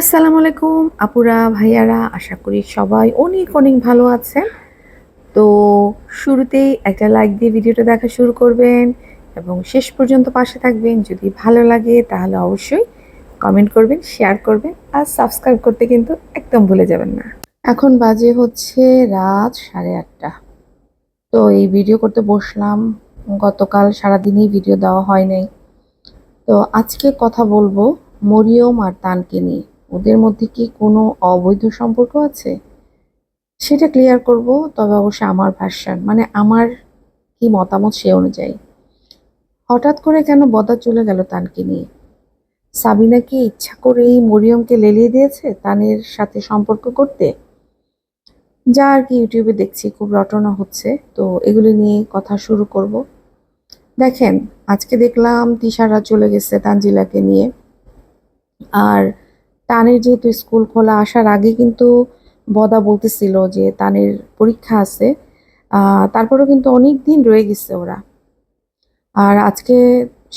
আসসালামু আলাইকুম, আপুরা, ভাইয়ারা, আশা করি সবাই অনেক অনেক ভালো আছেন। তো শুরুতেই একটা লাইক দিয়ে ভিডিওটা দেখা শুরু করবেন এবং শেষ পর্যন্ত পাশে থাকবেন। যদি ভালো লাগে তাহলে অবশ্যই কমেন্ট করবেন শেয়ার করবেন আর সাবস্ক্রাইব করতে কিন্তু একদম ভুলে যাবেন না। এখন বাজে হচ্ছে রাত সাড়ে আটটা। তো এই ভিডিও করতে বসলাম। গতকাল সারাদিনই ভিডিও দেওয়া হয় নাই। তো আজকে কথা বলব মরিয়ম আর তানকে নিয়ে। ওদের মধ্যে কি কোনো অবৈধ সম্পর্ক আছে? সেটা ক্লিয়ার করব, তবে অবশ্যই আমার ভার্সান মানে আমার কি মতামত সে অনুযায়ী। হঠাৎ করে কেন বদা চলে গেল তানকে নিয়ে? সাবিনা কি ইচ্ছা করেই মরিয়মকে লেলিয়ে দিয়েছে তানের সাথে সম্পর্ক করতে? যা আর কি ইউটিউবে দেখছি, খুব রটনা হচ্ছে, তো এগুলি নিয়ে কথা শুরু করব। দেখেন, আজকে দেখলাম তিশারা চলে গেছে তানজিলাকে নিয়ে। আর তানের যেহেতু স্কুল খোলা আসার আগে কিন্তু বদা বলতেছিল যে তানের পরীক্ষা আছে। তারপরেও কিন্তু অনেক দিন রয়ে গেছে ওরা। আর আজকে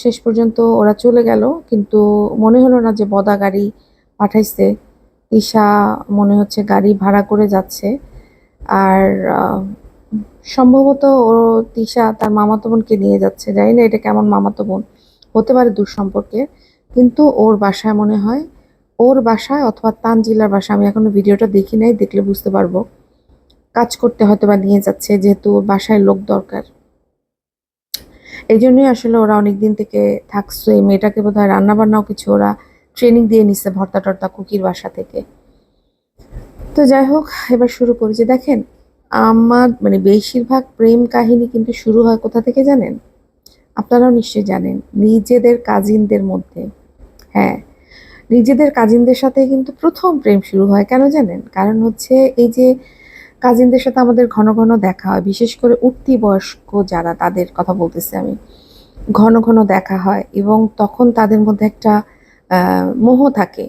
শেষ পর্যন্ত ওরা চলে গেল, কিন্তু মনে হলো না যে বদা গাড়ি পাঠাইছে। তিশা মনে হচ্ছে গাড়ি ভাড়া করে যাচ্ছে। আর সম্ভবত ও তিশা তার মামাতো বোনকে নিয়ে যাচ্ছে। জানি না এটা কেমন মামাতো বোন, হতে পারে দূর সম্পর্কে। কিন্তু ওর বাসায় মনে হয় ওর বাসায় অথবা তানজিলার বাসায়, আমি এখনও ভিডিওটা দেখি নাই, দেখলে বুঝতে পারব। কাজ করতে হয়তো বা নিয়ে যাচ্ছে, যেহেতু বাসায় লোক দরকার। এই জন্যই আসলে ওরা অনেক দিন থেকে থাকছে। এই মেয়েটাকে বোধ হয় রান্না বান্নাও কিছু ওরা ট্রেনিং দিয়ে নিচ্ছে ভর্তা টর্তা কুকির বাসা থেকে। তো যাই হোক, এবার শুরু করি যে দেখেন, আমার মানে বেশিরভাগ প্রেম কাহিনী কিন্তু শুরু হয় কোথা থেকে জানেন? আপনারাও নিশ্চয়ই জানেন, নিজেদের কাজিনদের মধ্যে। হ্যাঁ নিজেদের কাজিনদের সাথে কিন্তু প্রথম প্রেম শুরু হয়, কেন জানেন? কারণ হচ্ছে এই যে কাজিনদের সাথে আমাদের ঘন ঘন দেখা হয়, বিশেষ করে উঠতি বয়স্ক যারা তাদের কথা বলতেছি আমি, ঘন ঘন দেখা হয় এবং তখন তাদের মধ্যে একটা মোহ থাকে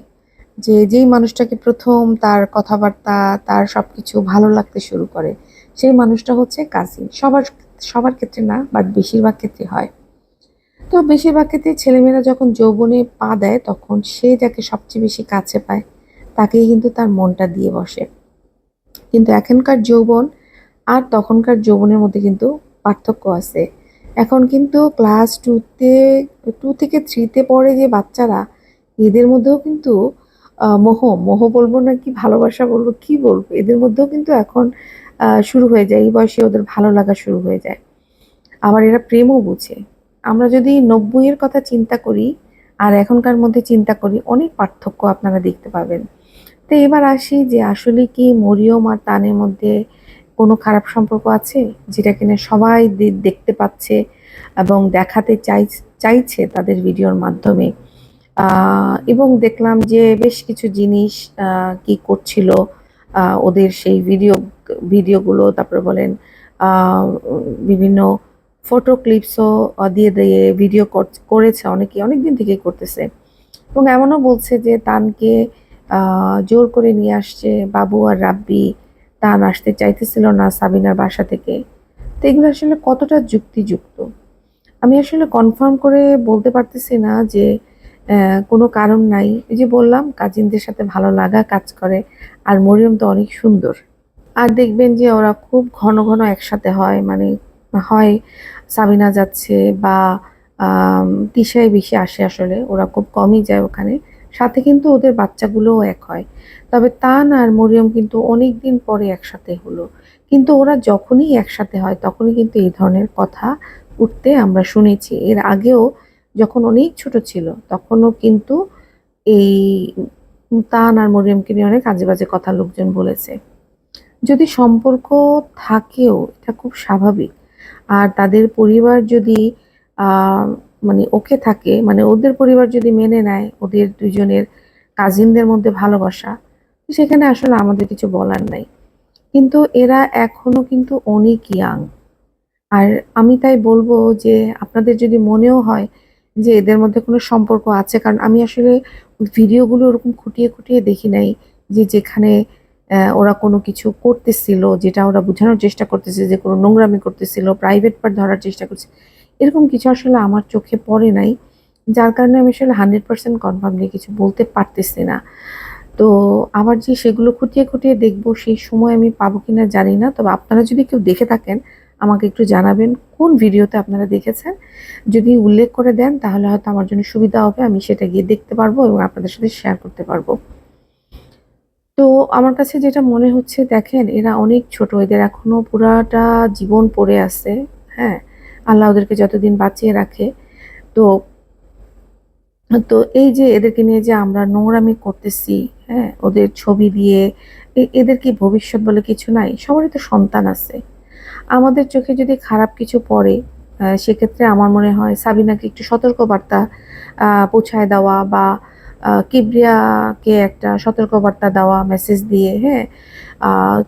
যে যেই মানুষটাকে প্রথম তার কথাবার্তা, তার সব কিছু ভালো লাগতে শুরু করে, সেই মানুষটা হচ্ছে কাজিন। সবার সবার ক্ষেত্রে না, বাট বেশিরভাগ ক্ষেত্রে হয়। তো বেশিরভাগ ক্ষেত্রে ছেলেমেয়েরা যখন যৌবনে পা দেয়, তখন সে যাকে সবচেয়ে বেশি কাছে পায়, তাকেই কিন্তু তার মনটা দিয়ে বসে। কিন্তু এখনকার যৌবন আর তখনকার যৌবনের মধ্যে কিন্তু পার্থক্য আছে। এখন কিন্তু ক্লাস টুতে, টু থেকে থ্রিতে পড়ে যে বাচ্চারা, এদের মধ্যেও কিন্তু মোহ মোহ বলব না কি, ভালোবাসা বলব, কি বলব, এদের মধ্যেও কিন্তু এখন শুরু হয়ে যায়, এই বয়সে ওদের ভালো লাগা শুরু হয়ে যায়। আবার এরা প্রেমও বুঝে। আমরা যদি নব্বইয়ের কথা চিন্তা করি আর এখনকার মধ্যে চিন্তা করি, অনেক পার্থক্য আপনারা দেখতে পাবেন। তো এবার আসি যে আসলে কি মরিয়ম আর তানের মধ্যে কোনো খারাপ সম্পর্ক আছে, যেটা কিনা সবাই দেখতে পাচ্ছে এবং দেখাতে চাই, চাইছে তাদের ভিডিওর মাধ্যমে। এবং দেখলাম যে বেশ কিছু জিনিস কি করছিল ওদের সেই ভিডিও, ভিডিওগুলো, তারপরে বলেন বিভিন্ন ফটো ক্লিপসও দিয়ে দিয়ে ভিডিও করেছে অনেকে অনেক দিন থেকেই করতেছে। এবং এমনও বলছে যে তানকে জোর করে নিয়ে আসছে বাবু আর রাব্বি। তান আসতে চাইতেছিল না সাবিনার বাসা থেকে। তো এগুলো আসলে কতটা যুক্তিযুক্ত? আমি আসলে কনফার্ম করে বলতে পারতেছি না যে কোনো কারণ নাই। এই যে বললাম কাজিনদের সাথে ভালো লাগা কাজ করে, আর মরিয়ম তো অনেক সুন্দর। আর দেখবেন যে ওরা খুব ঘন ঘন একসাথে হয় মানে হয় সাবিনা যাচ্ছে বা তিশাই বেশি আসে আসলে, ওরা খুব কমই যায় ওখানে। সাথে কিন্তু ওদের বাচ্চাগুলোও এক হয়। তবে তান আর মরিয়ম কিন্তু অনেক দিন পরে একসাথে হলো। কিন্তু ওরা যখনই একসাথে হয়, তখনই কিন্তু এই ধরনের কথা উঠতে আমরা শুনেছি। এর আগেও যখন অনেক ছোট ছিল, তখনও কিন্তু এই তান আর মরিয়মকে নিয়ে অনেক আজে বাজে কথা লোকজন বলেছে। যদি সম্পর্ক থাকেও, এটা খুব স্বাভাবিক। আর তাদের পরিবার যদি মানে ওকে থাকে মানে ওদের পরিবার যদি মেনে নেয়, ওদের দুজনের কাজিনদের মধ্যে ভালোবাসা সেখানে আসলে আমাদের কিছু বলার নাই। কিন্তু এরা এখনও কিন্তু অনেক ইয়াং আর আমি তাই বলব যে, আপনাদের যদি মনেও হয় যে এদের মধ্যে কোনো সম্পর্ক আছে, কারণ আমি আসলে ভিডিওগুলো ওরকম খুঁটিয়ে খুঁটিয়ে দেখি নাই যে যেখানে ওরা কোনো কিছু করতেছিল, যেটা ওরা বোঝানোর চেষ্টা করতেছে যে কোনো নোংরামি করতেছিল প্রাইভেট পার্ট ধরার চেষ্টা করছে। এরকম কিছু আসলে আমার চোখে পড়ে নাই, যার কারণে আমি আসলে হান্ড্রেড পার্সেন্ট নিয়ে কিছু বলতে পারতেছি না। তো আবার যে সেগুলো খুঁটিয়ে খুঁটিয়ে দেখব, সেই সময় আমি পাবো কিনা জানি না, তবে আপনারা যদি কেউ দেখে থাকেন, আমাকে একটু জানাবেন কোন ভিডিওতে আপনারা দেখেছেন। যদি উল্লেখ করে দেন, তাহলে হয়তো আমার জন্য সুবিধা হবে, আমি সেটা গিয়ে দেখতে পারব এবং আপনাদের সাথে শেয়ার করতে পারব। তো আমার কাছে যেটা মনে হচ্ছে দেখেন এরা অনেক ছোট এদের এখনও পুরাটা জীবন পড়ে আছে হ্যাঁ? আল্লাহ ওদেরকে যতদিন বাঁচিয়ে রাখে। তো তো এই যে এদেরকে নিয়ে যে আমরা নোংরামি করতেছি হ্যাঁ? ওদের ছবি দিয়ে এদের কি ভবিষ্যৎ বলে কিছু নাই? সবারই তো সন্তান আছে। আমাদের চোখে যদি খারাপ কিছু পড়ে সেক্ষেত্রে আমার মনে হয় সাবিনাকে একটু সতর্কবার্তা আহ, পৌঁছায় দেওয়া বা কিবরিয়াকে একটা সতর্কবার্তা দেওয়া মেসেজ দিয়ে হ্যাঁ?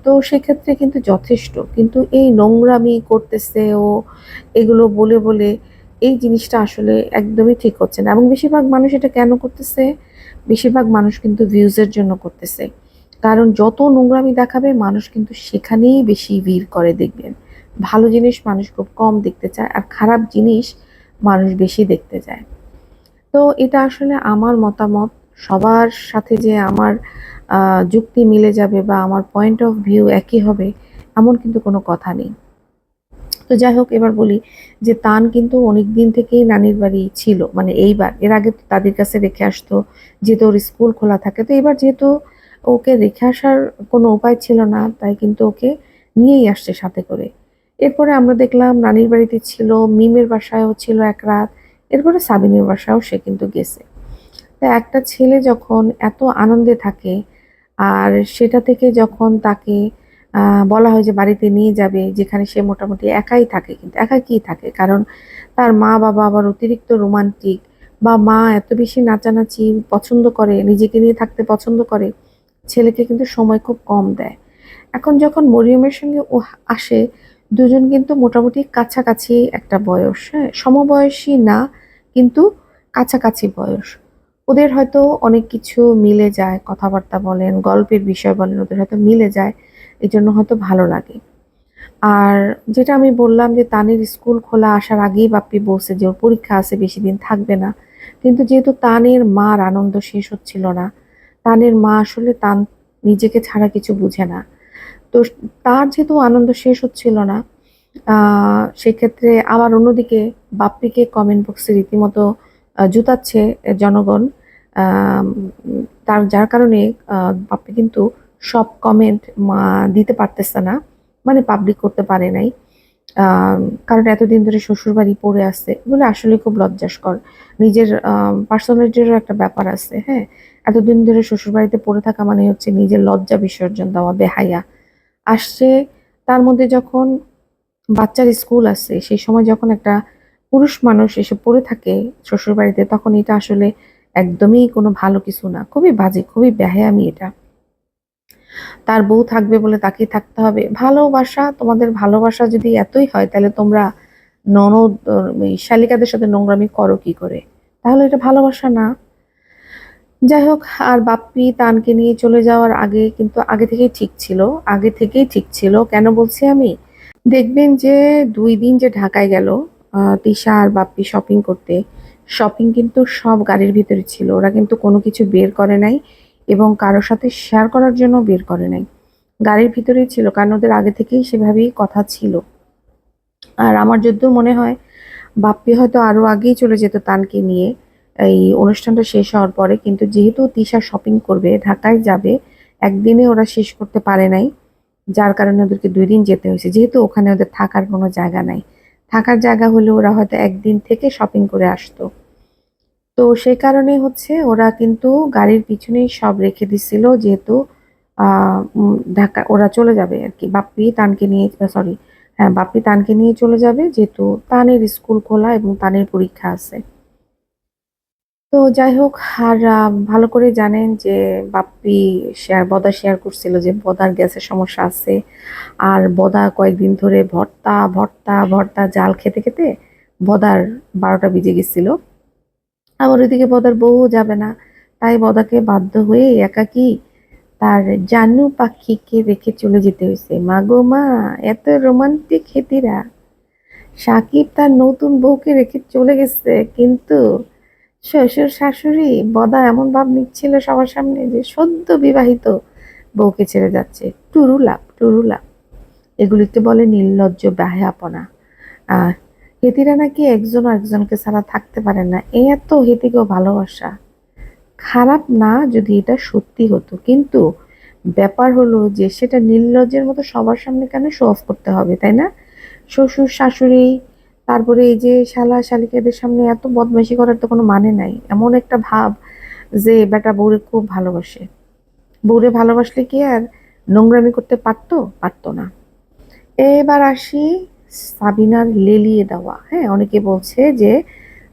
তো সেক্ষেত্রে কিন্তু যথেষ্ট। কিন্তু এই নোংরামি করতেছে ও, এগুলো বলে বলে এই জিনিসটা আসলে একদমই ঠিক হচ্ছে না। এবং বেশিরভাগ মানুষ এটা কেন করতেছে? বেশিরভাগ মানুষ কিন্তু ভিউজের জন্য করতেছে। কারণ যত নোংরামি দেখাবে, মানুষ কিন্তু সেখানেই বেশি ভিড় করে দেখবেন। ভালো জিনিস মানুষ খুব কম দেখতে চায়, আর খারাপ জিনিস মানুষ বেশি দেখতে যায় তো এটা আসলে আমার মতামত। সবার সাথে যে আমার যুক্তি মিলে যাবে বা আমার পয়েন্ট অফ ভিউ একই হবে, এমন কিন্তু কোনো কথা নেই। তো যাই হোক, এবার বলি যে তান কিন্তু অনেক দিন থেকেই নানির বাড়ি ছিল মানে এইবার। এর আগে তো তাদের কাছে রেখে আসতো, যেহেতু ওর স্কুল খোলা থাকে। তো এবার যেহেতু ওকে রেখে আসার কোনো উপায় ছিল না, তাই কিন্তু ওকে নিয়েই আসছে সাথে করে। এরপরে আমরা দেখলাম নানির বাড়িতে ছিল, মিমের বাসায়ও ছিল এক রাত। এরপরে সাবিনের বাসায়ও সে কিন্তু গেছে। তা একটা ছেলে যখন এত আনন্দে থাকে, আর সেটা থেকে যখন তাকে বলা হয় যে বাড়িতে নিয়ে যাবে, যেখানে সে মোটামুটি একাই থাকে, কিন্তু একাই কি থাকে, কারণ তার মা বাবা আবার অতিরিক্ত রোমান্টিক বা মা এত বেশি নাচানাচি পছন্দ করে, নিজেকে নিয়ে থাকতে পছন্দ করে, ছেলেকে কিন্তু সময় খুব কম দেয়। এখন যখন মরিয়মের সঙ্গে ও আসে, দুজন কিন্তু মোটামুটি কাছাকাছি একটা বয়স হ্যাঁ সমবয়সী না কিন্তু কাছাকাছি বয়স। ওদের হয়তো অনেক কিছু মিলে যায়, কথাবার্তা বলেন, গল্পের বিষয় বলেন, ওদের হয়তো মিলে যায় এই জন্য হয়তো ভালো লাগে। আর যেটা আমি বললাম যে তানের স্কুল খোলা আসার আগেই বাপ্পি বলছে যে ওর পরীক্ষা আছে, বেশি দিন থাকবে না। কিন্তু যেহেতু তানের মার আনন্দ শেষ হচ্ছিল না, তানের মা আসলে তান নিজেকে ছাড়া কিছু বুঝে না। তো তার যেহেতু আনন্দ শেষ হচ্ছিল না সেক্ষেত্রে আবার অন্যদিকে বাপ্পিকে কমেন্ট বক্সে রীতিমতো জুতাচ্ছে জনগণ। তার, যার কারণে বাপ্পি কিন্তু সব কমেন্ট দিতে পারতেছে না। মানে পাবলিক করতে পারে নাই। কারণ এতদিন ধরে শ্বশুরবাড়ি পড়ে আছে। এগুলো আসলে খুব লজ্জাস্কর। নিজের পার্সোনালিটিরও একটা ব্যাপার আছে হ্যাঁ? এতদিন ধরে শ্বশুরবাড়িতে পড়ে থাকা মানে হচ্ছে নিজের লজ্জা বিসর্জন দেওয়া, বেহায়া। আসছে, তার মধ্যে যখন বাচ্চার স্কুল আছে, সেই সময় যখন একটা পুরুষ মানুষ এসে পড়ে থাকে শ্বশুরবাড়িতে, তখন এটা আসলে একদমই কোনো ভালো কিছু না। খুবই বাজে, খুবই বেহায়ামি এটা। তার বউ থাকবে বলে তাকেই থাকতে হবে। ভালোবাসা, তোমাদের ভালোবাসা যদি এতই হয়, তাহলে তোমরা ননদ শালিকাদের সাথে নোংরামি করো কি করে? তাহলে এটা ভালোবাসা না। যাই হোক, আর বাপ্পি তানকে নিয়ে চলে যাওয়ার আগে কিন্তু আগে থেকেই ঠিক ছিল, আগে থেকেই ঠিক ছিল। কেন বলছি আমি? দেখবেন যে দুই দিন যে ঢাকায় গেল তিশা আর বাপ্পি শপিং করতে শপিং কিন্তু সব গাড়ির ভিতরে ছিল। ওরা কিন্তু কোনো কিছু বের করে নাই এবং কারোর সাথে শেয়ার করার জন্য বের করে নাই। গাড়ির ভিতরেই ছিল, কারণ ওদের আগে থেকেই সেভাবেই কথা ছিল। আর আমার যদ্দূর মনে হয়, বাপ্পি হয়তো আরও আগেই চলে যেত তানকে নিয়ে। এই অনুষ্ঠানটা শেষ হওয়ার পরে, কিন্তু যেহেতু তিশা শপিং করবে, ঢাকায় যাবে, একদিনে ওরা শেষ করতে পারে নাই। যার কারণে ওদেরকে দুই দিন যেতে হয়েছে। যেহেতু ওখানে ওদের থাকার কোনো জায়গা নাই। থাকার জায়গা হলে ওরা হয়তো একদিন থেকে শপিং করে আসতো। তো সে কারণে হচ্ছে ওরা কিন্তু গাড়ির পিছনেই সব রেখে দিছিল যেহেতু ঢাকা, ওরা চলে যাবে আর কি। বাপ্পি তানকে নিয়ে সরি হ্যাঁ বাপ্পি তানকে নিয়ে চলে যাবে যেহেতু তানের স্কুল খোলা এবং তানের পরীক্ষা আছে। তো যাই হোক, আর ভালো করে জানেন যে বাপ্পি শেয়ার বদা শেয়ার করছিল যে বদার গ্যাসের সমস্যা আছে। আর বদা কয়েকদিন ধরে ভর্তা ভর্তা ভর্তা জাল খেতে খেতে বদার বারোটা বেজে গেছিল। আবার ওইদিকে বদার বউ যাবে না। তাই বদাকে বাধ্য হয়ে একাকী তার জানু পাখিকে রেখে চলে যেতে হয়েছে। মা গো মা, এত রোমান্টিক হেতিরা। সাকিব তার নতুন বউকে রেখে চলে গেছে, কিন্তু শ্বশুর শাশুড়ি বদা এমন ভাব নিচ্ছিল সবার সামনে যে সদ্য বিবাহিত বউকে ছেড়ে যাচ্ছে। True love true love. এগুলিতে বলে নির্লজ্জ ব্যাহাপনা। আর হেতিরা নাকি একজন একজনকে ছাড়া থাকতে পারে না। এ এত হেতিকেও ভালোবাসা। খারাপ না যদি এটা সত্যি হতো। কিন্তু ব্যাপার হলো যে সেটা নির্লজ্জের মতো সবার সামনে কেন শো অফ করতে হবে, তাই না? শ্বশুর শাশুড়ি তারপরে এই যে শালা শালিকাদের সামনে এত বদমাইশি করার তো কোনো মানে নাই। এমন একটা ভাব যে বেটা বউরে খুব ভালোবাসে। বউরে ভালোবাসলে কি আর নোংরামি করতে পারতো? পারতো না। এবার আসি সাবিনার লেলিয়ে দেওয়া। হ্যাঁ অনেকে বলছে যে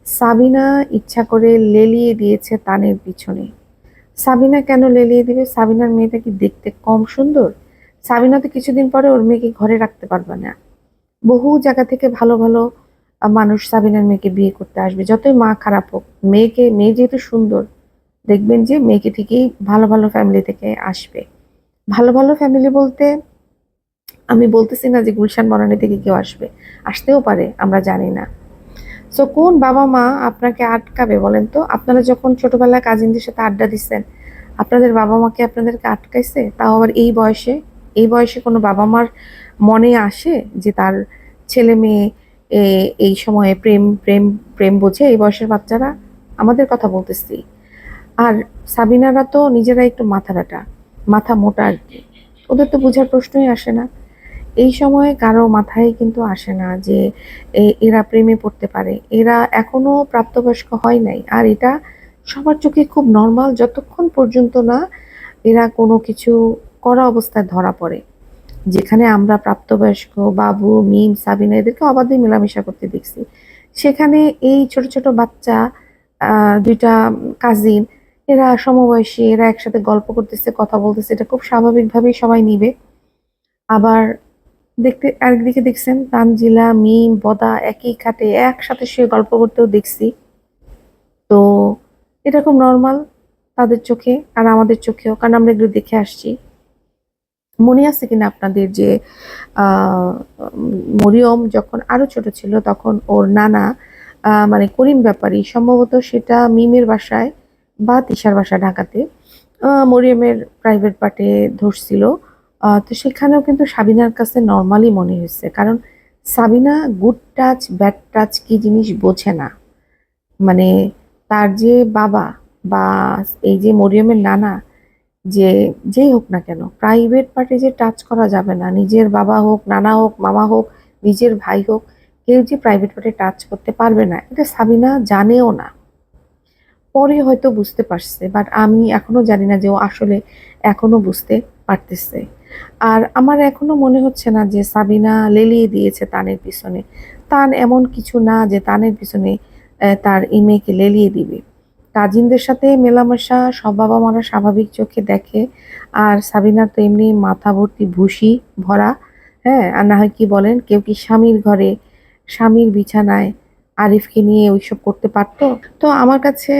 সাবিনা ইচ্ছা করে লেলিয়ে দিয়েছে তানের পিছনে। সাবিনা কেন লেলিয়ে দিবে? সাবিনার মেয়েটা কি দেখতে কম সুন্দর? সাবিনা তো কিছুদিন পরে ওর মেয়েকে ঘরে রাখতে পারবে না। বহু জায়গা থেকে ভালো ভালো মানুষ সাবিনার মেয়েকে বিয়ে করতে আসবে। যতই মা খারাপ হোক, মেয়েকে, মেয়ে যেহেতু সুন্দর, দেখবেন যে মেয়েকে ঠিকই ভালো ভালো ফ্যামিলি থেকে আসবে। ভালো ভালো ফ্যামিলি বলতে আমি বলতেছি না যে গুলশান বনানী থেকে কেউ আসবে। আসতেও পারে, আমরা জানি না। সো কোন বাবা মা আপনাকে আটকাবে বলেন তো? আপনারা যখন ছোটবেলায় কাজিনদের সাথে আড্ডা দিচ্ছেন, আপনাদের বাবা মাকে আপনাদেরকে আটকাইছে? তাও আবার এই বয়সে? এই বয়সে কোনো বাবা মার মনে আসে যে তার ছেলে মেয়ে এই সময়ে প্রেম প্রেম প্রেম বোঝে, এই বয়সের বাচ্চারা আমাদের কথা বলতেছি। আর সাবিনারা তো নিজেরা একটু মাথা ব্যাটা, মাথা মোটা আর কি। ওদের তো বোঝার প্রশ্নই আসে না। এই সময়ে কারও মাথায় কিন্তু আসে না যে এরা প্রেমে পড়তে পারে। এরা এখনও প্রাপ্তবয়স্ক হয় নাই। আর এটা সবার চোখে খুব নর্মাল যতক্ষণ পর্যন্ত না এরা কোনো কিছু করা অবস্থায় ধরা পড়ে। যেখানে আমরা প্রাপ্তবয়স্ক, বাবু, মিম, সাবিনা এদেরকে অবাধে মেলামেশা করতে দেখছি। সেখানে এই ছোট ছোট বাচ্চা দুইটা কাজিন এরা সমবয়সী, এরা একসাথে গল্প করতেছে, কথা বলতেছে, এটা খুব স্বাভাবিকভাবেই সবাই নিবে। আবার দেখতে একদিকে দেখছেন তানজিলা, মিম, বদা একই খাটে একসাথে শুয়ে গল্প করতেও দেখছি। তো এটা খুব নর্মাল তাদের চোখে আর আমাদের চোখেও। কারণ আমরা এগুলো দেখে আসছি। মনে আছে কিনা আপনাদের যে মরিয়ম যখন আরও ছোট ছিল তখন ওর নানা মানে করিম ব্যাপারী সম্ভবত সেটা মিমের বাসায় বা তিশার বাসা ঢাকাতে মরিয়মের প্রাইভেট পার্টে ধরছিল। তো সেখানেও কিন্তু সাবিনার কাছে নর্মালি মনে হয়েছে। কারণ Sabina good touch bad touch কি জিনিস বোঝে না। মানে তার যে বাবা বা এই যে মরিয়মের নানা যে, যেই হোক না কেন প্রাইভেট পার্টি যে টাচ করা যাবে না, নিজের বাবা হোক, নানা হোক, মামা হোক, নিজের ভাই হোক, কেউ যে প্রাইভেট পার্টি টাচ করতে পারবে না, এটা সাবিনা জানেও না। পরে হয়তো বুঝতে পারছে বাট আমি এখনও জানি না যে ও আসলে এখনও বুঝতে পারতেছে। আর আমার এখনও মনে হচ্ছে না যে সাবিনা লেলিয়ে দিয়েছে তানের পিছনে। তান এমন কিছু না যে তানের পিছনে তার ইমেকে লেলিয়ে দিবে। কাজিনদের সাথে মেলামেশা, সব বাবা মারা স্বাভাবিক চোখে দেখে, আর সাবিনার তো এমনি মাথা ভর্তি ভুসি ভরা হ্যাঁ আর না হয় কি বলেন, কেউ কি স্বামীর ঘরে, স্বামীর বিছানায় আরিফকে নিয়ে ওইসব করতে পারতো? তো আমার কাছে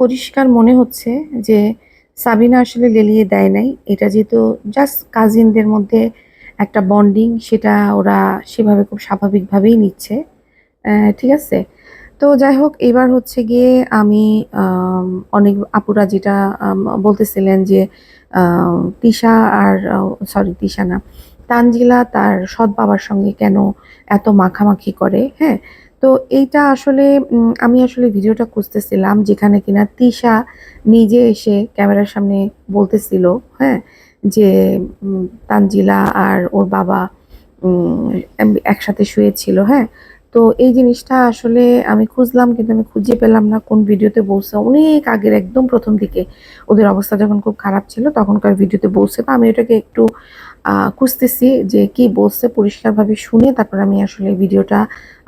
পরিষ্কার মনে হচ্ছে যে সাবিনা আসলে লেলিয়ে দেয় নাই। এটা যেহেতু জাস্ট কাজিনদের মধ্যে একটা বন্ডিং সেটা ওরা সেভাবে খুব স্বাভাবিকভাবেই নিচ্ছে। ঠিক আছে? তো যাই হোক, এবার হচ্ছে গিয়ে আমি অনেক আপুরা যেটা বলতেছিলেন যে তিশা আর সরি তিশা না, তানজিলা তার সৎ বাবার সঙ্গে কেন এত মাখামাখি করে হ্যাঁ? তো এইটা আসলে আমি আসলে ভিডিওটা খুঁজতেছিলাম যেখানে কিনা তিশা নিজে এসে ক্যামেরার সামনে বলতেছিল হ্যাঁ? যে তানজিলা আর ওর বাবা একসাথে শুয়েছিল হ্যাঁ? তো এই জিনিসটা আসলে আমি খুঁজলাম, কিন্তু আমি খুঁজে পেলাম না কোন ভিডিওতে বলছে। অনেক আগের একদম প্রথম দিকে ওদের অবস্থা যখন খুব খারাপ ছিল, তখনকার ভিডিওতে বলছে। তো আমি এটাকে একটু খুঁজতেছি যে কি বলছে, পরিষ্কারভাবে শুনে তারপর আমি আসলে ভিডিওটা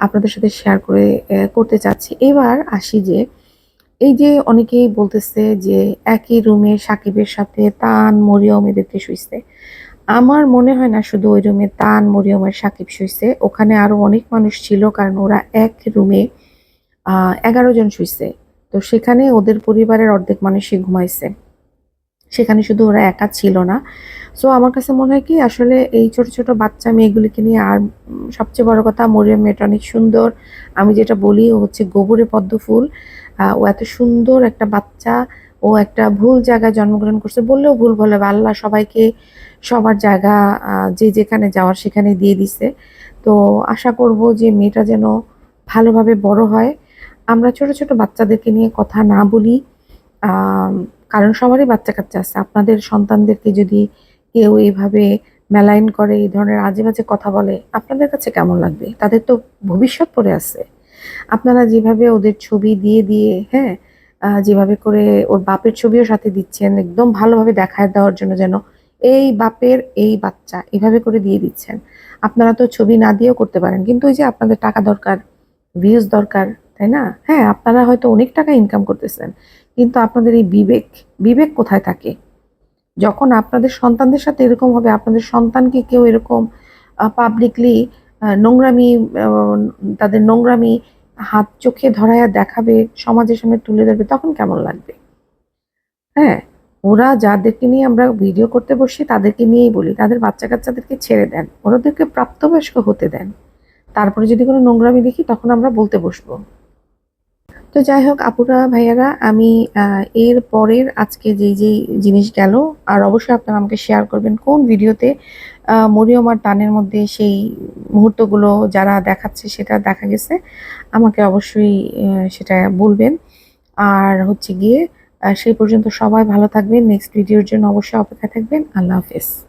আপনাদের সাথে শেয়ার করে করতে চাচ্ছি। এবার আসি যে, এই যে অনেকেই বলতেছে যে একই রুমে সাকিবের সাথে তান মরিয়ম এদেরকে শুইছে আমার মনে হয় না শুধু ওই রুমে তান মরিয়মের সাকিব শুইছে। ওখানে আরও অনেক মানুষ ছিল কারণ ওরা এক রুমে এগারো জন শুইছে। তো সেখানে ওদের পরিবারের অর্ধেক মানুষই ঘুমাইছে। সেখানে শুধু ওরা একা ছিল না। সো আমার কাছে মনে হয় কি, আসলে এই ছোট ছোট বাচ্চা মেয়েগুলিকে নিয়ে আর সবচেয়ে বড় কথা, মরিয়ম মেয়েটা অনেক সুন্দর। আমি যেটা বলি, ও হচ্ছে গোবরে পদ্ম ফুল। ও এত সুন্দর একটা বাচ্চা। ও একটা ভুল জায়গায় জন্মগ্রহণ করছে, বললেও ভুল বলে আল্লাহ সবাইকে সবার জায়গা যে যেখানে যাওয়ার সেখানে দিয়ে দিছে। তো আশা করব যে মেয়েটা যেন ভালোভাবে বড় হয়। আমরা ছোট ছোট বাচ্চাদেরকে নিয়ে কথা না বলি কারণ সবারই বাচ্চা কাচ্চা আছে। আপনাদের সন্তানদেরকে যদি কেউ এইভাবে মেলাইন করে, এই ধরনের আজে বাজে কথা বলে, আপনাদের কাছে কেমন লাগবে? তাদের তো ভবিষ্যৎ পড়ে আছে। আপনারা যেভাবে ওদের ছবি দিয়ে দিয়ে হ্যাঁ যেভাবে করে ওর বাপের ছবিও সাথে দিচ্ছেন, একদম ভালোভাবে দেখায় দেওয়ার জন্য যেন এই বাপের এই বাচ্চা এভাবে করে দিয়ে দিচ্ছেন। আপনারা তো ছবি না দিয়েও করতে পারেন, কিন্তু ওই যে আপনাদের টাকা দরকার ভিউজ দরকার, তাই না? হ্যাঁ আপনারা হয়তো অনেক টাকা ইনকাম করতেছেন, কিন্তু আপনাদের এই বিবেক বিবেক কোথায় থাকে? যখন আপনাদের সন্তানদের সাথে এরকম হবে, আপনাদের সন্তানকে কেউ এরকম পাবলিকলি নোংরামি তাদের নোংরামি হাত চোখে ধরায়া দেখাবে, সমাজের সামনে তুলে ধরবে, তখন কেমন লাগবে? হ্যাঁ ওরা যাদেরকে নিয়ে আমরা ভিডিও করতে বসি, তাদেরকে নিয়েই বলি। তাদের বাচ্চা কাচ্চাদেরকে ছেড়ে দেন, ওদেরকে প্রাপ্তবয়স্ক হতে দেন। তারপরে যদি কোনো নোংরামি দেখি, তখন আমরা বলতে বসবো। তো যাই হোক, আপুরা, ভাইয়ারা, আমি এর পরের আজকে যেই যেই জিনিস গেল, আর অবশ্যই আপনারা আমাকে শেয়ার করবেন কোন ভিডিওতে মরিয়ম আর টানের মধ্যে সেই মুহূর্তগুলো যারা দেখাচ্ছে, সেটা দেখা গেছে। আমাকে অবশ্যই সেটা বলবেন। আর হচ্ছে গিয়ে সেই পর্যন্ত সবাই ভালো থাকবেন। নেক্সট ভিডিওর জন্য অবশ্যই অপেক্ষা থাকবেন। আল্লাহ হাফেজ।